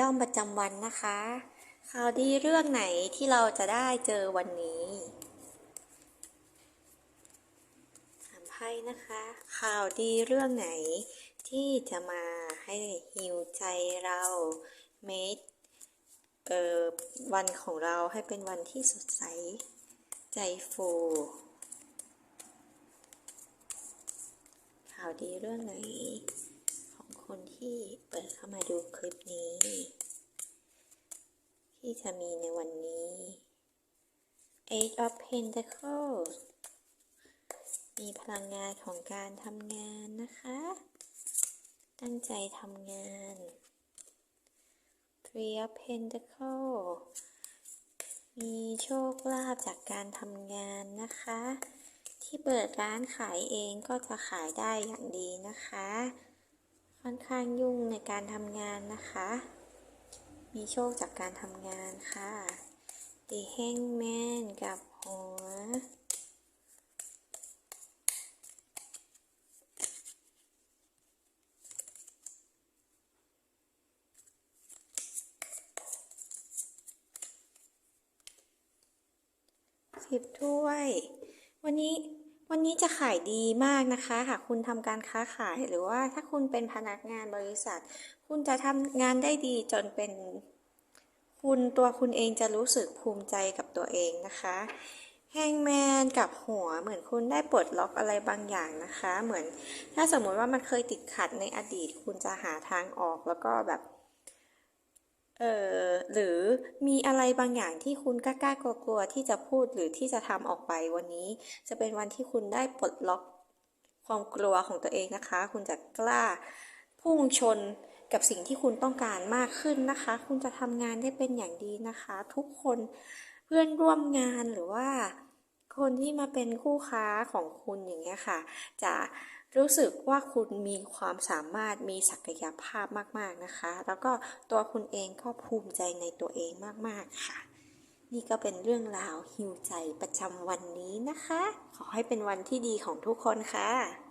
ด้อมประจำวันนะคะข่าวดีเรื่องไหนที่เราจะได้เจอวันนี้ถามไพ่นะคะ ข่าวดีเรื่องไหนที่จะมาให้ฮิวใจเราเมคเอ่อวันของเราให้เป็นวันที่สดใส ใจฟูข่าวดีเรื่องไหน ของคนที่เปิดเข้ามาดูคลิปนี้ ที่จะมีในวันนี้ Eight of Pentacles มีพลังงานของการทำงานนะคะ ตั้งใจทำงาน Three of Pentacles มีโชคลาภจากการทำงานนะคะ ที่เปิดร้านขายเองก็จะขายได้อย่างดีนะคะ ค่อนข้างยุ่งในการทำงานนะคะ มีโชคจากการทำงานค่ะ The Hangman กับหัว สิบถ้วย วันนี้ วันนี้จะขายดีมากนะคะหากคุณทำการค้าขายหรือว่าถ้าคุณเป็นพนักงานบริษัท คุณจะทำงานได้ดีจนเป็น คุณตัวคุณเองจะรู้สึกภูมิใจกับตัวเองนะคะแฮงแมนกับหัวเหมือนคุณได้ปลดล็อกอะไรบางอย่างนะคะ เหมือนถ้าสมมติว่ามันเคยติดขัดในอดีต คุณจะหาทางออกแล้วก็แบบ เออหรือมีอะไรบางอย่างที่คุณกล้ากลัวๆที่จะพูดหรือที่จะทำออกไปวันนี้ จะเป็นวันที่คุณได้ปลดล็อกความกลัวของตัวเองนะคะ คุณจะกล้าพุ่งชนกับสิ่งที่คุณต้องการมากขึ้นนะคะ คุณจะทำงานได้เป็นอย่างดีนะคะ ทุกคนเพื่อนร่วมงานหรือว่า คนที่มาเป็นคู่ค้าของคุณอย่างเงี้ยค่ะ จะรู้สึกว่าคุณมีความสามารถมีศักยภาพมาก ๆนะคะ แล้วก็ตัวคุณเองก็ภูมิใจในตัวเองมาก ๆ ค่ะ นี่ก็เป็นเรื่องราวฮิวใจประจำวันนี้นะคะ ขอให้เป็นวันที่ดีของทุกคนค่ะ